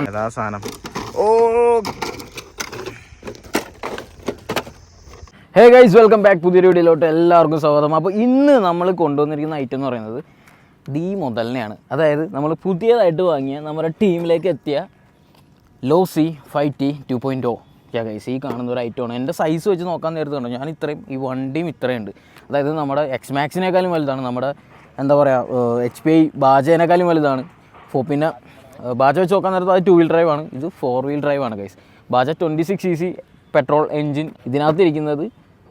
ഏതാ സാധനം? Oh! Hey guys welcome back പുതിയൊരു വീഡിയോയിലോട്ട് എല്ലാവർക്കും സ്വാഗതം. അപ്പോൾ ഇന്ന് നമ്മൾ കൊണ്ടുവന്നിരിക്കുന്ന ഐറ്റം എന്ന് പറയുന്നത് ദീ മുതലിനെയാണ്. അതായത് നമ്മൾ പുതിയതായിട്ട് വാങ്ങിയ നമ്മുടെ ടീമിലേക്ക് എത്തിയ low C five T two point. Oh guys ഈ കാണുന്ന ഒരു ഐറ്റമാണ് എന്റെ സൈസ് വെച്ച് നോക്കാൻ നേരത്തെ കണ്ടോ ഞാൻ ഇത്രയും ഈ വണ്ടിയും ഇത്രയുണ്ട് അതായത് നമ്മുടെ എക്സ് മാക്സിനേക്കാളും വലുതാണ്. നമ്മുടെ എന്താ പറയുക എച്ച് പി ഐ ബാജേനേക്കാളും വലുതാണ്. പിന്നെ ബാജ വെച്ച് നോക്കാൻ നേരത്ത് അത് ടു വീൽ ഡ്രൈവ് ആണ്. ഇത് ഫോർ വീൽ ഡ്രൈവ് ആണ് guys Baja twenty six C C petrol engine ഇതിനകത്ത് ഇരിക്കുന്നത്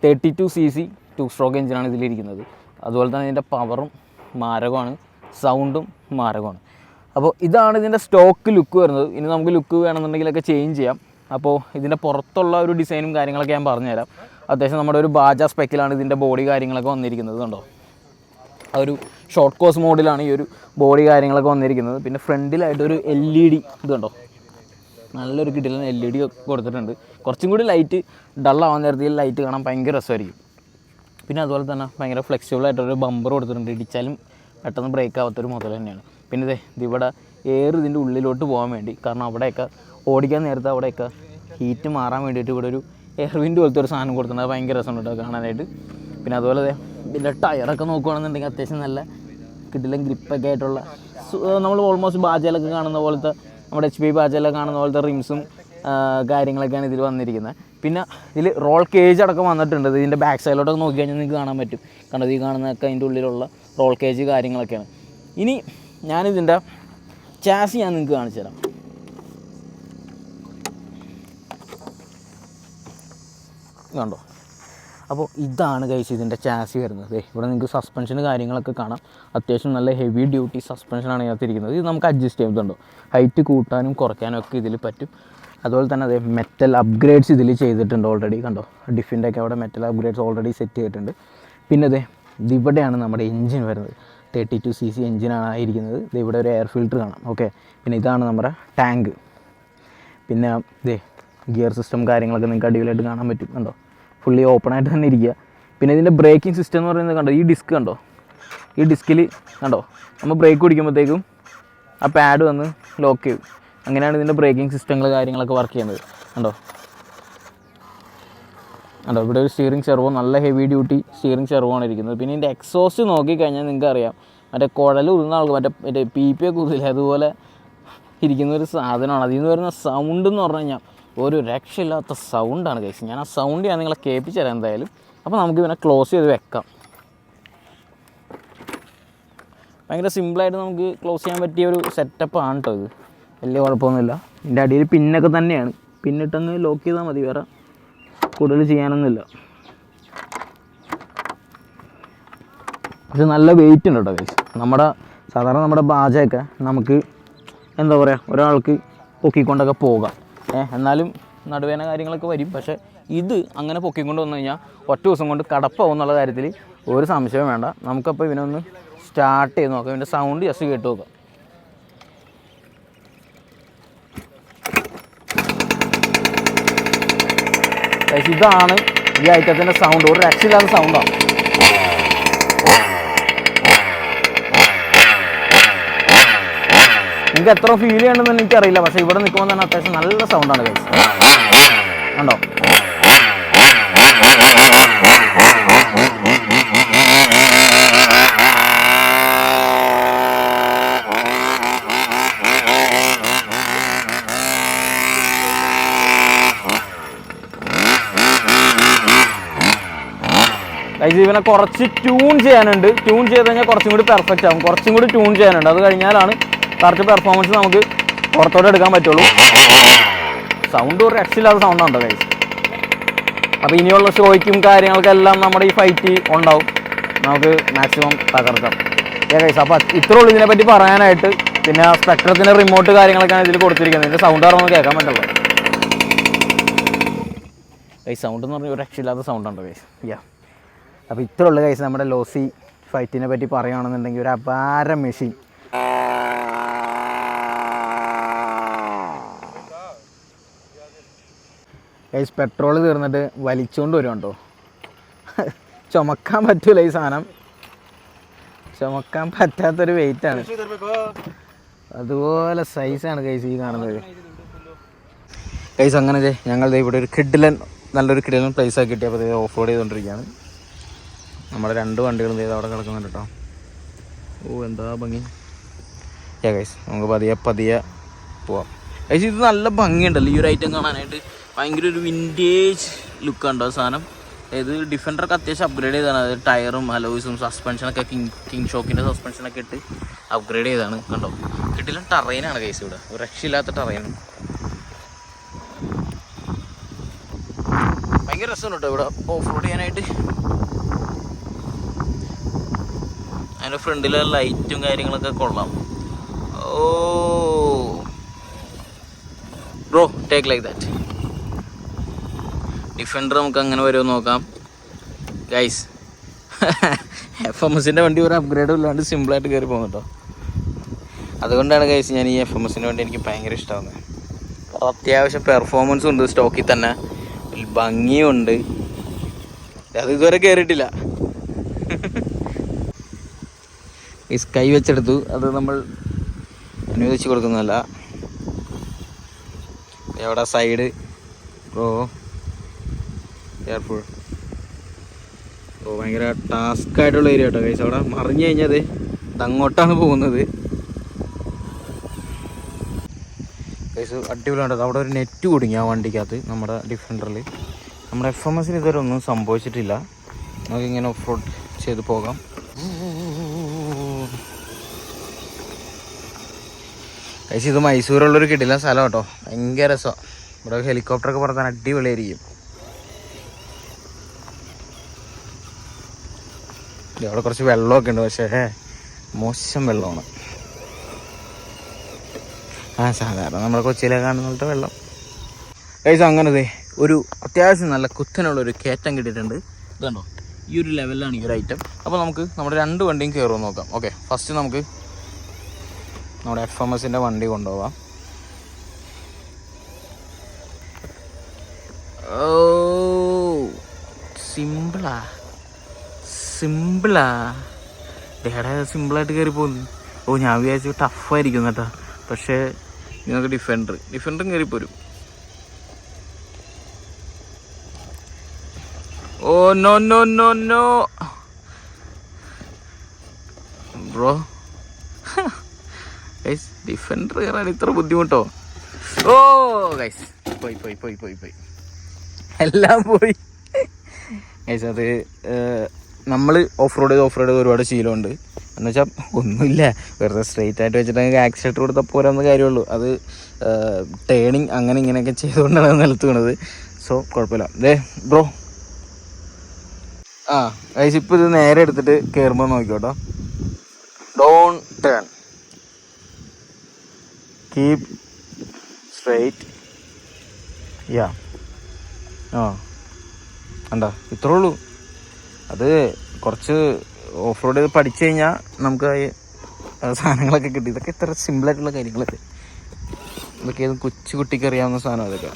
thirty two C C two stroke എഞ്ചിനാണ് ഇതിലിരിക്കുന്നത്. അതുപോലെ തന്നെ ഇതിന്റെ പവറും മാരകമാണ് സൗണ്ടും മാരകമാണ്. അപ്പോൾ ഇതാണ് ഇതിന്റെ സ്റ്റോക്ക് ലുക്ക് വരുന്നത്. ഇനി നമുക്ക് ലുക്ക് വേണമെന്നുണ്ടെങ്കിലൊക്കെ ചേഞ്ച് ചെയ്യാം. അപ്പോൾ ഇതിന്റെ പുറത്തുള്ള ഒരു ഡിസൈനും കാര്യങ്ങളൊക്കെ ഞാൻ പറഞ്ഞുതരാം. അത്യാവശ്യം നമ്മുടെ ഒരു ബാജ സ്പെക്കിലാണ് ഇതിന്റെ ബോഡി കാര്യങ്ങളൊക്കെ വന്നിരിക്കുന്നത് കണ്ടോ? ആ ഒരു ഷോർട്ട് കോസ് മോഡിലാണ് ഈ ഒരു ബോഡി കാര്യങ്ങളൊക്കെ വന്നിരിക്കുന്നത്. പിന്നെ ഫ്രണ്ടിലായിട്ട് ഒരു എൽ ഇ ഡി ഇതുണ്ടോ നല്ലൊരു കിട്ടില്ല എൽ ഇ ഡി കൊടുത്തിട്ടുണ്ട്. കുറച്ചും കൂടി ലൈറ്റ് ഡള്ളാവാൻ നേരത്തിൽ ലൈറ്റ് കാണാൻ ഭയങ്കര രസമായിരിക്കും. പിന്നെ അതുപോലെ തന്നെ ഭയങ്കര ഫ്ലെക്സിബിൾ ആയിട്ടൊരു ബമ്പർ കൊടുത്തിട്ടുണ്ട്. ഇടിച്ചാലും പെട്ടെന്ന് ബ്രേക്ക് ആവാത്തൊരു മുതൽ തന്നെയാണ്. പിന്നെ ഇതേ ഇതിവിടെ എയർ ഇതിന്റെ ഉള്ളിലോട്ട് പോകാൻ വേണ്ടി കാരണം അവിടെയൊക്കെ ഓടിക്കാൻ നേരത്തെ അവിടെയൊക്കെ ഹീറ്റ് മാറാൻ വേണ്ടിയിട്ട് ഇവിടെ ഒരു എയർ വിൻഡ് പോലത്തെ ഒരു സാധനം കൊടുത്തിട്ടുണ്ട്. അത് ഭയങ്കര രസമുണ്ട് കാണാനായിട്ട്. പിന്നെ അതുപോലെ ഇതിന്റെ ടയറൊക്കെ നോക്കുകയാണെന്നുണ്ടെങ്കിൽ അത്യാവശ്യം നല്ല കിട്ടില്ല ഗ്രിപ്പൊക്കെ ആയിട്ടുള്ള നമ്മൾ ഓൾമോസ്റ്റ് ബാജയിലൊക്കെ കാണുന്ന പോലത്തെ നമ്മുടെ എച്ച് പി ബാജയിലൊക്കെ കാണുന്ന പോലത്തെ റിംസും കാര്യങ്ങളൊക്കെയാണ് ഇതിൽ വന്നിരിക്കുന്നത്. പിന്നെ ഇതിൽ റോൾ കേജ് അടക്കം വന്നിട്ടുണ്ട്. ഇത് ഇതിന്റെ ബാക്ക് സൈഡിലോട്ടൊക്കെ നോക്കി കഴിഞ്ഞാൽ നിങ്ങൾക്ക് കാണാൻ പറ്റും. കണ്ടത് ഈ കാണുന്നതൊക്കെ അതിന്റെ ഉള്ളിലുള്ള റോൾ കേജ് കാര്യങ്ങളൊക്കെയാണ്. ഇനി ഞാനിതിന്റെ ചാസി ഞാൻ നിങ്ങൾക്ക് കാണിച്ചു തരാം. കണ്ടോ? അപ്പോൾ ഇതാണ് കഴിച്ച് ഇതിന്റെ ചാസി വരുന്നത്. ഇവിടെ നിങ്ങൾക്ക് സസ്പെൻഷൻ കാര്യങ്ങളൊക്കെ കാണാം. അത്യാവശ്യം നല്ല ഹെവി ഡ്യൂട്ടി സസ്പെൻഷനാണ് ഇതിനകത്തിരിക്കുന്നത് ഇത് നമുക്ക് അഡ്ജസ്റ്റ് ചെയ്യുന്നുണ്ടോ ഹൈറ്റ് കൂട്ടാനും കുറയ്ക്കാനും ഒക്കെ ഇതിൽ പറ്റും. അതുപോലെ തന്നെ അതെ മെറ്റൽ അപ്ഗ്രേഡ്സ് ഇതിൽ ചെയ്തിട്ടുണ്ട് ഓൾറെഡി കണ്ടോ? ഡിഫിന്റെ ഒക്കെ അവിടെ മെറ്റൽ അപ്ഗ്രേഡ്സ് ഓൾറെഡി സെറ്റ് ചെയ്തിട്ടുണ്ട്. പിന്നെ അതെ ഇതിവിടെയാണ് നമ്മുടെ എൻജിൻ വരുന്നത്. തേർട്ടി ടു സി സി എൻജിനാണ് ആയിരിക്കുന്നത് ഇത് ഇവിടെ ഒരു എയർ ഫിൽറ്റർ കാണാം. ഓക്കെ പിന്നെ ഇതാണ് നമ്മുടെ ടാങ്ക് പിന്നെ ഇതേ ഗിയർ സിസ്റ്റം കാര്യങ്ങളൊക്കെ നിങ്ങൾക്ക് അടിപൊളിയായിട്ട് കാണാൻ പറ്റും. കണ്ടോ? ഫുള്ളി ഓപ്പൺ ആയിട്ട് തന്നെ ഇരിക്കുക. പിന്നെ ഇതിന്റെ ബ്രേക്കിംഗ് സിസ്റ്റം എന്ന് പറയുന്നത് കണ്ടോ? ഈ ഡിസ്ക് കണ്ടോ? ഈ ഡിസ്കിൽ കണ്ടോ? നമ്മൾ ബ്രേക്ക് പിടിക്കുമ്പോഴത്തേക്കും ആ പാഡ് വന്ന് ലോക്ക് ചെയ്യും. അങ്ങനെയാണ് ഇതിന്റെ ബ്രേക്കിംഗ് സിസ്റ്റങ്ങൾ കാര്യങ്ങളൊക്കെ വർക്ക് ചെയ്യുന്നത്. കണ്ടോ? കണ്ടോ? ഇവിടെ ഒരു സ്റ്റിയറിംഗ് സെർവോ നല്ല ഹെവി ഡ്യൂട്ടി സ്റ്റിയറിംഗ് സെർവോ ആണ് ഇരിക്കുന്നത്. പിന്നെ ഇതിന്റെ എക്സോസ്റ്റ് നോക്കിക്കഴിഞ്ഞാൽ നിങ്ങൾക്ക് അറിയാം മറ്റേ കുഴൽ ഉരുന്ന ആൾക്ക് മറ്റേ മറ്റേ പി പി ഒക്കെ ഉതില്ല അതുപോലെ ഇരിക്കുന്ന ഒരു സാധനമാണ്. അതിൽ നിന്ന് വരുന്ന സൗണ്ട് എന്ന് പറഞ്ഞു കഴിഞ്ഞാൽ ഒരു രക്ഷയില്ലാത്ത സൗണ്ടാണ് കഴിച്ചത് ഞാൻ ആ സൗണ്ട് ഞാൻ നിങ്ങളെ കേൾപ്പിച്ചു തരാം എന്തായാലും. അപ്പോൾ നമുക്ക് ഇവനെ ക്ലോസ് ചെയ്ത് വെക്കാം. ഭയങ്കര സിമ്പിളായിട്ട് നമുക്ക് ക്ലോസ് ചെയ്യാൻ പറ്റിയ ഒരു സെറ്റപ്പ് ആണ് കേട്ടോ ഇത്. വലിയ കുഴപ്പമൊന്നുമില്ല. ഇതിന്റെ അടിയിൽ പിന്നൊക്കെ തന്നെയാണ്. പിന്നിട്ടങ്ങ് ലോക്ക് ചെയ്താൽ മതി വേറെ കൂടുതൽ ചെയ്യാനൊന്നുമില്ല. പക്ഷെ നല്ല വെയിറ്റ് ഉണ്ട് കേട്ടോ ഗൈസ് നമ്മുടെ സാധാരണ നമ്മുടെ ബാജയൊക്കെ നമുക്ക് എന്താ പറയുക ഒരാൾക്ക് പൊക്കിക്കൊണ്ടൊക്കെ പോകാം. എന്നാലും നടുവേന കാര്യങ്ങളൊക്കെ വരും. പക്ഷേ ഇത് അങ്ങനെ പൊക്കിക്കൊണ്ട് വന്നു കഴിഞ്ഞാൽ ഒറ്റ ദിവസം കൊണ്ട് കടപ്പാവും എന്നുള്ള കാര്യത്തിൽ ഒരു സംശയവും വേണ്ട. നമുക്കപ്പോൾ ഇവനൊന്ന് സ്റ്റാർട്ട് ചെയ്ത് നോക്കാം. ഇവന്റെ സൗണ്ട് ജസ്റ്റ് കേട്ട് നോക്കാം. ഇതാണ് ഈ ഐറ്റത്തിന്റെ സൗണ്ട് ഒരു രക്ഷയില്ലാത്ത സൗണ്ടാണ് നിങ്ങൾക്ക് എത്ര ഫീൽ ചെയ്യണമെന്ന് എനിക്കറിയില്ല. പക്ഷേ ഇവിടെ നിൽക്കുമ്പോൾ തന്നെ അത്യാവശ്യം നല്ല സൗണ്ടാണ് കഴിച്ചത് കണ്ടോ? ഗൈസ് ഇവനെ കുറച്ച് ട്യൂൺ ചെയ്യാനുണ്ട്. ട്യൂൺ ചെയ്ത് കഴിഞ്ഞാൽ കുറച്ചും കൂടി പെർഫെക്റ്റ് ആവും. കുറച്ചും കൂടി ട്യൂൺ ചെയ്യാനുണ്ട്. അത് കഴിഞ്ഞാലാണ് കറക്റ്റ് പെർഫോമൻസ് നമുക്ക് പുറത്തോട്ട് എടുക്കാൻ പറ്റുള്ളൂ. സൗണ്ട് ഒരു രക്ഷയില്ലാത്ത സൗണ്ടാണ് ഗൈസ് അപ്പോൾ ഇനിയുള്ള ഷോയ്ക്കും കാര്യങ്ങൾക്കെല്ലാം നമ്മുടെ ഈ ഫൈറ്റ് ഉണ്ടാവും. നമുക്ക് മാക്സിമം തകർക്കാം. ഏ കൈസ് അപ്പോൾ ഇത്രേ ഉള്ളൂ ഇതിനെപ്പറ്റി പറയാനായിട്ട്. പിന്നെ ആ സ്പെക്ട്രത്തിന്റെ റിമോട്ട് കാര്യങ്ങളൊക്കെയാണ് ഇതിൽ കൊടുത്തിരിക്കുന്നത്. ഇതിന്റെ സൗണ്ട് പറഞ്ഞാൽ കേൾക്കാൻ പറ്റുള്ളൂ. കൈ സൗണ്ട് എന്ന് പറഞ്ഞാൽ ഒരു രക്ഷയില്ലാത്ത സൗണ്ടാണ് കൈസ് യാ അപ്പോൾ ഇത്രയുള്ള കൈസ് നമ്മുടെ ലോസി ഫൈറ്റിനെ പറ്റി പറയുകയാണെന്നുണ്ടെങ്കിൽ ഒരു അപാര മെഷീൻ ഗൈസ് പെട്രോൾ തീർന്നിട്ട് വലിച്ചുകൊണ്ട് വരും കേട്ടോ ചുമക്കാൻ പറ്റൂല ഈ സാധനം. ചുമക്കാൻ പറ്റാത്തൊരു വെയിറ്റാണ് അതുപോലെ സൈസാണ് കൈസ് ഈ കാണുന്നത്. കൈസ് അങ്ങനെ ഞങ്ങൾ ഇവിടെ ഒരു കിഡിലൻ നല്ലൊരു കിഡിലൻ പ്ലേസ് ആക്കി കിട്ടി അപ്പോൾ ഓഫ് റോഡ് ചെയ്തുകൊണ്ടിരിക്കുകയാണ് നമ്മുടെ രണ്ട് വണ്ടികളും ചെയ്ത് അവിടെ കിടക്കുന്നുണ്ട് കേട്ടോ ഓ എന്താ ഭംഗി? ഏ കൈസ് നമുക്ക് പതിയെ പതിയെ പോവാം. കൈസ് ഇത് നല്ല ഭംഗിയുണ്ടല്ലോ ഈ ഒരു ഐറ്റം കാണാനായിട്ട്. ഭയങ്കര ഒരു വിന്റേജ് ലുക്ക് ഉണ്ടോ സാധനം? അതായത് ഡിഫൻഡറൊക്കെ അത്യാവശ്യം അപ്ഗ്രേഡ് ചെയ്താണ് അതായത് ടയറും അലോയ്സും സസ്പെൻഷനൊക്കെ കിങ് കിങ് ഷോക്കിന്റെ സസ്പെൻഷനൊക്കെ ഇട്ട് അപ്ഗ്രേഡ് ചെയ്താണ് കണ്ടോ? കിട്ടില്ല ടറൈനാണ് കേസ് ഇവിടെ. ഒരു രക്ഷയില്ലാത്ത ടറൈനാണ് ഭയങ്കര രസമാണ് കേട്ടോ ഇവിടെ ഓഫ് റോഡ് ചെയ്യാനായിട്ട് അതിന്റെ ഫ്രണ്ടിലെ ലൈറ്റും കാര്യങ്ങളൊക്കെ കൊള്ളാം. ഓ. Bro take like that defender നമുക്ക് അങ്ങനെ വരുമോ നോക്കാം. ഗൈസ് എഫ് എം എസിന്റെ വണ്ടി ഒരു അപ്ഗ്രേഡും ഇല്ലാണ്ട് സിമ്പിളായിട്ട് കയറി പോകുന്നു കേട്ടോ അതുകൊണ്ടാണ് ഗൈസ് ഞാൻ ഈ എഫ് എം എസിന്റെ വണ്ടി എനിക്ക് ഭയങ്കര ഇഷ്ടമാകുന്നത് അത്യാവശ്യം പെർഫോമൻസ് ഉണ്ട് സ്റ്റോക്കിൽ തന്നെ. ഭംഗിയുണ്ട് അത് ഇതുവരെ കയറിയിട്ടില്ല ഈ സ്കൈ വെച്ചെടുത്തു. അത് നമ്മൾ അനുവദിച്ചു കൊടുക്കുന്നതല്ല. എവിടെ സൈഡ് ഓ കെയർഫുൾ ഓ ഭയങ്കര ടാസ്ക് ആയിട്ടുള്ള ഏരിയ കേട്ടോ കഴിച്ച അവിടെ മറിഞ്ഞു കഴിഞ്ഞത് അങ്ങോട്ടാണ് പോകുന്നത്. കൈസ് അടിപൊളിയാണ് അവിടെ ഒരു നെറ്റ് കുടുങ്ങി ആ വണ്ടിക്കകത്ത് നമ്മുടെ ഡിഫൻഡറിൽ നമ്മുടെ എഫ് എം എസിന് ഇതുവരെ ഒന്നും സംഭവിച്ചിട്ടില്ല. നമുക്കിങ്ങനെ ഓഫ് റോഡ് ചെയ്ത് പോകാം. കഴിച്ച് ഇത് മൈസൂരുള്ളൊരു കിട്ടില്ല സ്ഥലം കേട്ടോ ഭയങ്കര രസമാണ് ഇവിടെ ഹെലികോപ്റ്ററൊക്കെ പറത്താൻ അടിപൊളിയായിരിക്കും. അവിടെ കുറച്ച് വെള്ളമൊക്കെ ഉണ്ട്. പക്ഷേ മോശം വെള്ളമാണ്. ആ സാധാരണ നമ്മുടെ കൊച്ചിയിലെ കാണുന്ന വെള്ളം. കൈസ് അങ്ങനത്തെ ഒരു അത്യാവശ്യം നല്ല കുത്തനുള്ളൊരു കയറ്റം കിട്ടിയിട്ടുണ്ട്. ഇതുണ്ടോ? ഈ ഒരു ലെവലിലാണ് ഈ ഒരു ഐറ്റം അപ്പോൾ നമുക്ക് നമ്മുടെ രണ്ട് വണ്ടിയും കയറുമെന്ന് നോക്കാം. ഓക്കെ ഫസ്റ്റ് നമുക്ക് നമ്മുടെ എഫ് എം എസിന്റെ വണ്ടി കൊണ്ടുപോവാം ഓ സിമ്പിളാ സിമ്പിളാ. ഡേടാ സിമ്പിളായിട്ട് കയറി പോകുന്നു ഓ ഞാൻ വിചാരിച്ചു ടഫായിരിക്കും കേട്ടോ. പക്ഷേ നിങ്ങൾക്ക് ഡിഫൻഡർ. ഡിഫൻഡറും കയറി പോരും. ഓ no no no no. Bro. Guys defender കയറാൻ ഇത്ര ബുദ്ധിമുട്ടോ? Oh guys. പോയി പോയി പോയി പോയി പോയി. എല്ലാം പോയി. ഗൈസ് അത് നമ്മൾ ഓഫ് റോഡ് ചെയ്ത് ഓഫ് റോഡ് ചെയ്ത് ഒരുപാട് ശീലമുണ്ട്. എന്ന് വെച്ചാൽ ഒന്നുമില്ല. വെറുതെ സ്ട്രെയിറ്റ് ആയിട്ട് വെച്ചിട്ട് ആക്സിലേറ്റർ കൊടുത്താൽ പോരാന്ന് കാര്യമുള്ളൂ. അത് ടേണിങ് അങ്ങനെ ഇങ്ങനെയൊക്കെ ചെയ്തുകൊണ്ടാണ് അത് നിലത്ത് വീണത് സോ കുഴപ്പമില്ല. ദേ ബ്രോ ആ ഗൈസ് ഇപ്പോൾ ഇത് നേരെ എടുത്തിട്ട് കയറുമ്പോൾ നോക്കിക്കോട്ടോ. Don't turn keep straight yeah ah. കണ്ടോ? ഇത്രേ ഉള്ളൂ. അത് കുറച്ച് ഓഫ് റോഡ് പഠിച്ചു കഴിഞ്ഞാൽ നമുക്ക് സാധനങ്ങളൊക്കെ കിട്ടി. ഇതൊക്കെ ഇത്ര സിമ്പിളായിട്ടുള്ള കാര്യങ്ങളൊക്കെ ഇതൊക്കെ ഏതും കൊച്ചു കുട്ടിക്ക് അറിയാവുന്ന സാധനം അതൊക്കെ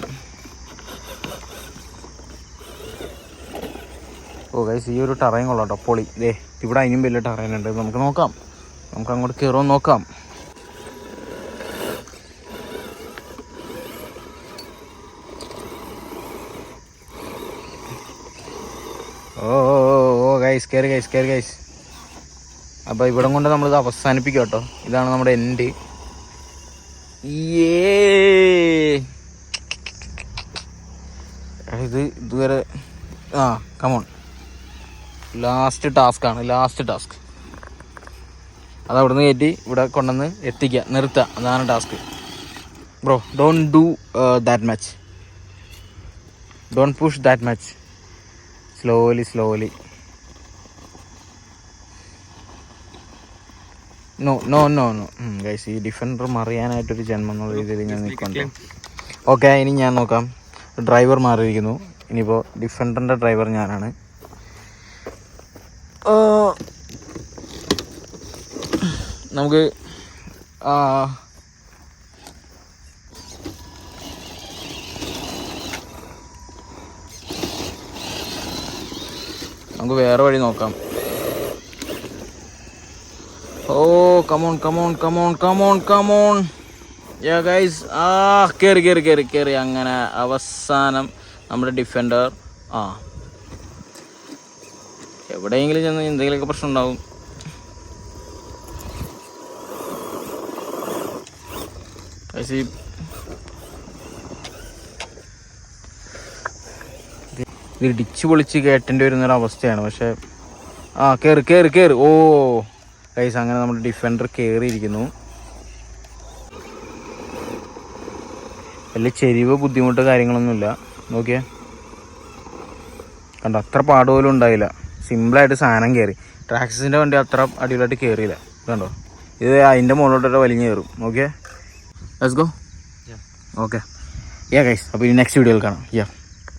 ഓ ഗൈസ് ഈ ഒരു ടറയും കൊള്ളാം കേട്ടോ പൊളി. ദേ ഇവിടെ അതിനും വലിയ ടറയുണ്ട് നമുക്ക് നോക്കാം. നമുക്ക് അങ്ങോട്ട് കയറുമെന്ന് നോക്കാം. ഓ. ഗൈസ് കയറി ഗൈസ് കയറി ഗൈസ് അപ്പോൾ ഇവിടം കൊണ്ട് നമ്മളിത് അവസാനിപ്പിക്കാം കേട്ടോ. ഇതാണ് നമ്മുടെ എൻഡ് ഇത് ഇതുവരെ ആ കമോൺ ലാസ്റ്റ് ടാസ്ക് ആണ് ലാസ്റ്റ് ടാസ്ക് അത് അവിടുന്ന് കയറ്റി ഇവിടെ കൊണ്ടുവന്ന് എത്തിക്കുക നിർത്തുക. അതാണ് task bro don't do that much don't push that much slowly slowly no no no no guys ഈ ഡിഫൻഡർ മറിയാനായിട്ടൊരു ജന്മം എന്നുള്ള രീതിയിൽ ഞാൻ നിൽക്കുന്നുണ്ട്. ഓക്കെ ഇനി ഞാൻ നോക്കാം. ഡ്രൈവർ മാറിയിരിക്കുന്നു. ഇനിയിപ്പോൾ ഡിഫൻഡറിന്റെ ഡ്രൈവർ ഞാനാണ്. നമുക്ക് നമുക്ക് വേറെ വഴി നോക്കാം. ഓ come on come on come on come on come on yeah guys ആ കയറി കയറി കയറി കയറി അങ്ങനെ അവസാനം നമ്മുടെ ഡിഫൻഡർ ആ. എവിടെയെങ്കിലും ചെന്ന് എന്തെങ്കിലുമൊക്കെ പ്രശ്നം ഉണ്ടാവും. ഈ ഇത് ഇടിച്ച് പൊളിച്ച് കയറ്റേണ്ടി വരുന്നൊരവസ്ഥയാണ് പക്ഷെ ആ കയറി കയറി കയറി ഓ. ഗൈസ് അങ്ങനെ നമ്മുടെ ഡിഫൻഡർ കയറിയിരിക്കുന്നു വലിയ ചെരിവ് ബുദ്ധിമുട്ട് കാര്യങ്ങളൊന്നുമില്ല. നോക്കിയേ. കണ്ട അത്ര പാട് പോലും ഉണ്ടായില്ല. സിമ്പിളായിട്ട് സാധനം കയറി ട്രാക്സിന്റെ വണ്ടി അത്ര അടിപൊളിയായിട്ട് കയറിയില്ല കണ്ടോ? ഇത് അതിന്റെ മുകളിലോട്ട് വലിഞ്ഞ് കയറും okay let's go okay yeah guys അപ്പോൾ ഇനി നെക്സ്റ്റ് വീഡിയോയിൽ കാണാം. യാ